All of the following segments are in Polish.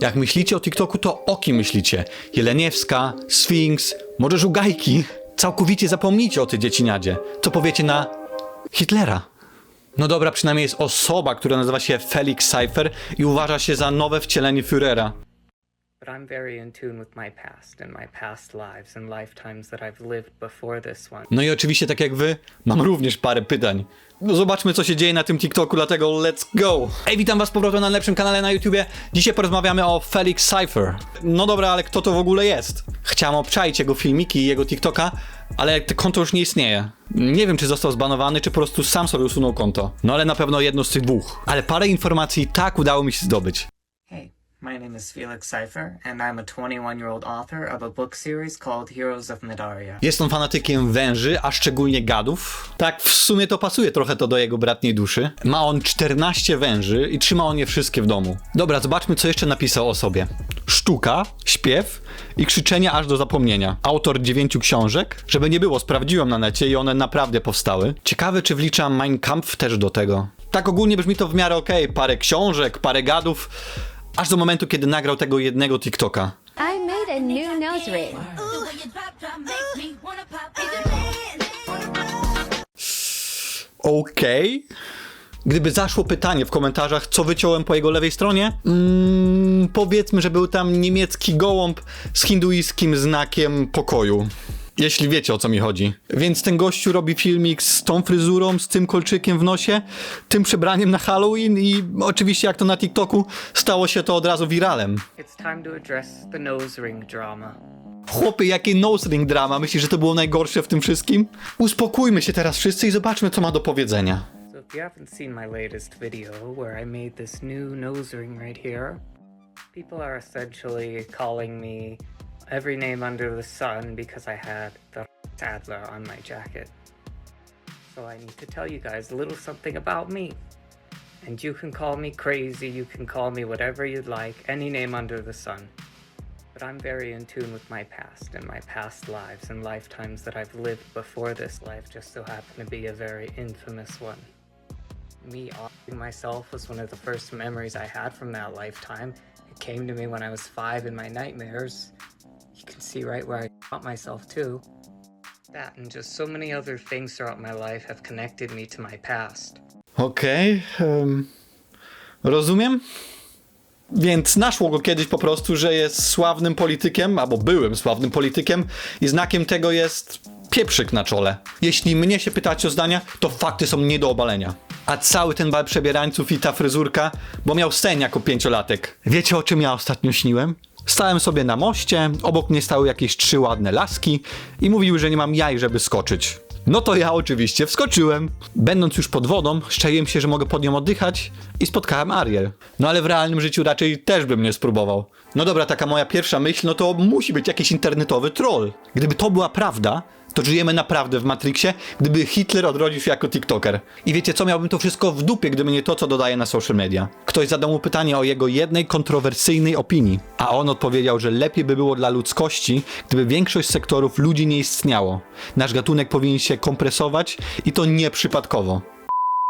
Jak myślicie o TikToku, to o kim myślicie? Jeleniewska, Sphinx, może Żugajki? Całkowicie zapomnijcie o tej dzieciniadzie. Co powiecie na Hitlera? No dobra, przynajmniej jest osoba, która nazywa się Felix Cypher i uważa się za nowe wcielenie Führera. But I'm very in tune with my past and my past lives and lifetimes that I've lived before this one. No i oczywiście, tak jak wy, mam również parę pytań. No zobaczmy, co się dzieje na tym TikToku, dlatego let's go! Ej, witam was z powrotem na najlepszym kanale na YouTubie. Dzisiaj porozmawiamy o Felix Cypher. No dobra, ale kto to w ogóle jest? Chciałem obczaić jego filmiki i jego TikToka, ale to konto już nie istnieje. Nie wiem, czy został zbanowany, czy po prostu sam sobie usunął konto. No ale na pewno jedno z tych dwóch. Ale parę informacji tak udało mi się zdobyć. My name is Felix Cypher, and I'm a 21 year old author of a book series called Heroes of Midaria. Jest on fanatykiem węży, a szczególnie gadów. Tak, w sumie to pasuje trochę to do jego bratniej duszy. Ma on 14 węży i trzyma on je wszystkie w domu. Dobra, zobaczmy, co jeszcze napisał o sobie. Sztuka, śpiew i krzyczenie aż do zapomnienia. Autor dziewięciu książek. Żeby nie było, sprawdziłem na necie i one naprawdę powstały. Ciekawe, czy wliczam Mein Kampf też do tego. Tak ogólnie brzmi to w miarę okej. Parę książek, parę gadów. Aż do momentu, kiedy nagrał tego jednego TikToka. I made a new nose ring. Okej. Gdyby zaszło pytanie w komentarzach, co wyciąłem po jego lewej stronie, mm, powiedzmy, że był tam niemiecki gołąb z hinduiskim znakiem pokoju. Jeśli wiecie o co mi chodzi. Więc ten gościu robi filmik z tą fryzurą, z tym kolczykiem w nosie, tym przebraniem na Halloween i oczywiście jak to na TikToku stało się to od razu wiralem. It's time to address the nose ring drama. Chłopy, jakie nose ring drama. Myślisz, że to było najgorsze w tym wszystkim? Uspokójmy się teraz wszyscy i zobaczmy co ma do powiedzenia. So, if you haven't seen my latest video where I made this new nose ring right here, people are essentially calling me every name under the sun because I had the Adler on my jacket. So, I need to tell you guys a little something about me. And you can call me crazy, you can call me whatever you'd like, any name under the sun. But I'm very in tune with my past and my past lives and lifetimes that I've lived before this life just so happen to be a very infamous one. Me offing myself was one of the first memories I had from that lifetime. It came to me when I was five in my nightmares. See right where I got myself too. That and just so many other things throughout my life have connected me to my past. Okej, em, rozumiem. Więc naszło go kiedyś po prostu, że jest sławnym politykiem, albo byłym sławnym politykiem i znakiem tego jest pieprzyk na czole. Jeśli mnie się pytacie o zdania, to fakty są nie do obalenia. A cały ten bal przebierańców i ta fryzurka, bo miał sen jako pięciolatek. Wiecie o czym ja ostatnio śniłem? Stałem sobie na moście, obok mnie stały jakieś trzy ładne laski i mówiły, że nie mam jaj, żeby skoczyć. No to ja oczywiście wskoczyłem. Będąc już pod wodą, szczaiłem się, że mogę pod nią oddychać i spotkałem Ariel. No ale w realnym życiu raczej też bym nie spróbował. No dobra, taka moja pierwsza myśl, no to musi być jakiś internetowy troll. Gdyby to była prawda, to żyjemy naprawdę w Matrixie, gdyby Hitler odrodził się jako TikToker. I wiecie co, miałbym to wszystko w dupie, gdyby nie to, co dodaje na social media. Ktoś zadał mu pytanie o jego jednej kontrowersyjnej opinii, a on odpowiedział, że lepiej by było dla ludzkości, gdyby większość sektorów ludzi nie istniało. Nasz gatunek powinien się kompresować i to nieprzypadkowo.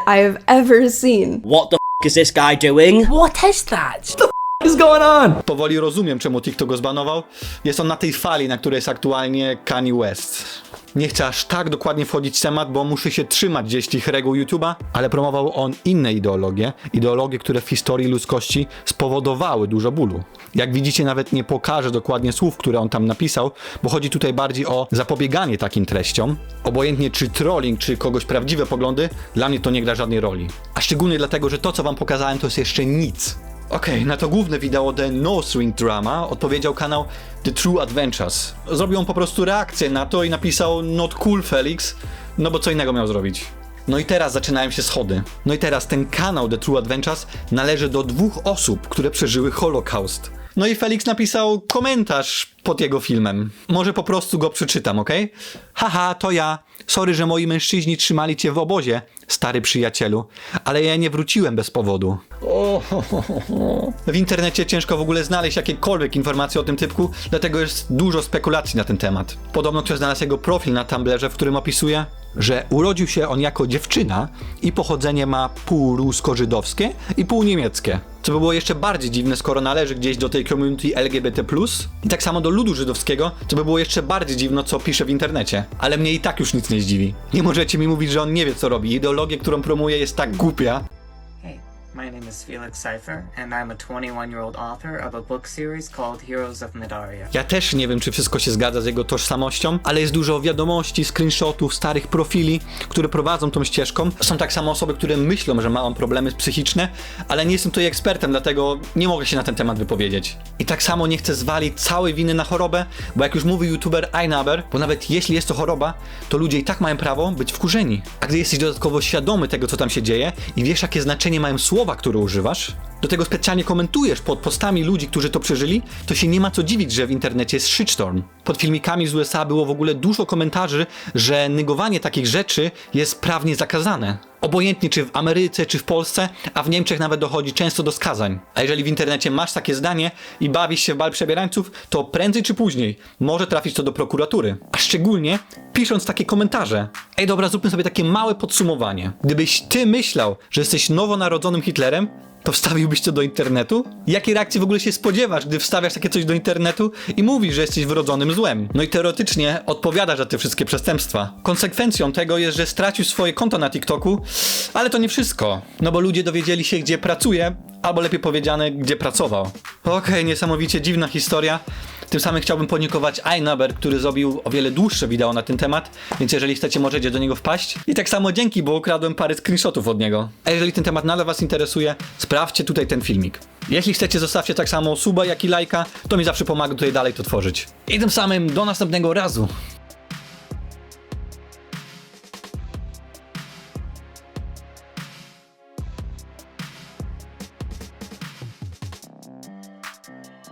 I've ever seen. What the f- is this guy doing? What is that? Is going on? Powoli rozumiem, czemu TikTok go zbanował. Jest on na tej fali, na której jest aktualnie Kanye West. Nie chcę aż tak dokładnie wchodzić w temat, bo muszę się trzymać gdzieś tych reguł YouTube'a, ale promował on inne ideologie, ideologie, które w historii ludzkości spowodowały dużo bólu. Jak widzicie, nawet nie pokażę dokładnie słów, które on tam napisał, bo chodzi tutaj bardziej o zapobieganie takim treściom. Obojętnie czy trolling, czy kogoś prawdziwe poglądy, dla mnie to nie gra żadnej roli. A szczególnie dlatego, że to, co wam pokazałem, to jest jeszcze nic. Okej, na to główne wideo The Nose Ring Drama odpowiedział kanał The True Adventures. Zrobił on po prostu reakcję na to i napisał Not cool Felix, no bo co innego miał zrobić. No i teraz zaczynają się schody. No i teraz ten kanał The True Adventures należy do dwóch osób, które przeżyły Holokaust. No i Felix napisał komentarz pod jego filmem. Może po prostu go przeczytam, ok? Haha, to ja. Sorry, że moi mężczyźni trzymali cię w obozie, stary przyjacielu, ale ja nie wróciłem bez powodu. W internecie ciężko w ogóle znaleźć jakiekolwiek informacje o tym typku, dlatego jest dużo spekulacji na ten temat. Podobno ktoś znalazł jego profil na Tumblrze, w którym opisuje że urodził się on jako dziewczyna i pochodzenie ma pół rusko-żydowskie i pół niemieckie. Co by było jeszcze bardziej dziwne, skoro należy gdzieś do tej community LGBT+, i tak samo do ludu żydowskiego, co by było jeszcze bardziej dziwne, co pisze w internecie. Ale mnie i tak już nic nie zdziwi. Nie możecie mi mówić, że on nie wie, co robi. Ideologia, którą promuje, jest tak głupia, my name is Felix Cipher, and I'm a 21 year old author of a book series called Heroes of Midaria. Ja też nie wiem, czy wszystko się zgadza z jego tożsamością, ale jest dużo wiadomości, screenshotów, starych profili, które prowadzą tą ścieżką. Są tak samo osoby, które myślą, że ma on problemy psychiczne, ale nie jestem tutaj ekspertem, dlatego nie mogę się na ten temat wypowiedzieć. I tak samo nie chcę zwalić całej winy na chorobę, bo jak już mówi youtuber iNaber, bo nawet jeśli jest to choroba, to ludzie i tak mają prawo być wkurzeni. A gdy jesteś dodatkowo świadomy tego, co tam się dzieje i wiesz, jakie znaczenie mają słowa, które używasz, do tego specjalnie komentujesz pod postami ludzi, którzy to przeżyli, to się nie ma co dziwić, że w internecie jest shitstorm. Pod filmikami z USA było w ogóle dużo komentarzy, że negowanie takich rzeczy jest prawnie zakazane. Obojętnie czy w Ameryce, czy w Polsce, a w Niemczech nawet dochodzi często do skazań. A jeżeli w internecie masz takie zdanie i bawisz się w bal przebierańców, to prędzej czy później może trafić to do prokuratury. A szczególnie pisząc takie komentarze. Ej, dobra, zróbmy sobie takie małe podsumowanie. Gdybyś ty myślał, że jesteś nowonarodzonym Hitlerem, to wstawiłbyś to do internetu? Jakiej reakcji w ogóle się spodziewasz, gdy wstawiasz takie coś do internetu i mówisz, że jesteś wyrodzonym złem? No i teoretycznie odpowiadasz za te wszystkie przestępstwa. Konsekwencją tego jest, że stracił swoje konto na TikToku, ale to nie wszystko. No bo ludzie dowiedzieli się, gdzie pracuje, albo lepiej powiedziane, gdzie pracował. Okej, niesamowicie dziwna historia. Tym samym chciałbym podziękować iNaber, który zrobił o wiele dłuższe wideo na ten temat, więc jeżeli chcecie, możecie do niego wpaść. I tak samo dzięki, bo ukradłem parę screenshotów od niego. A jeżeli ten temat nadal was interesuje, sprawdźcie tutaj ten filmik. Jeśli chcecie, zostawcie tak samo suba, jak i lajka, to mi zawsze pomaga tutaj dalej to tworzyć. I tym samym do następnego razu.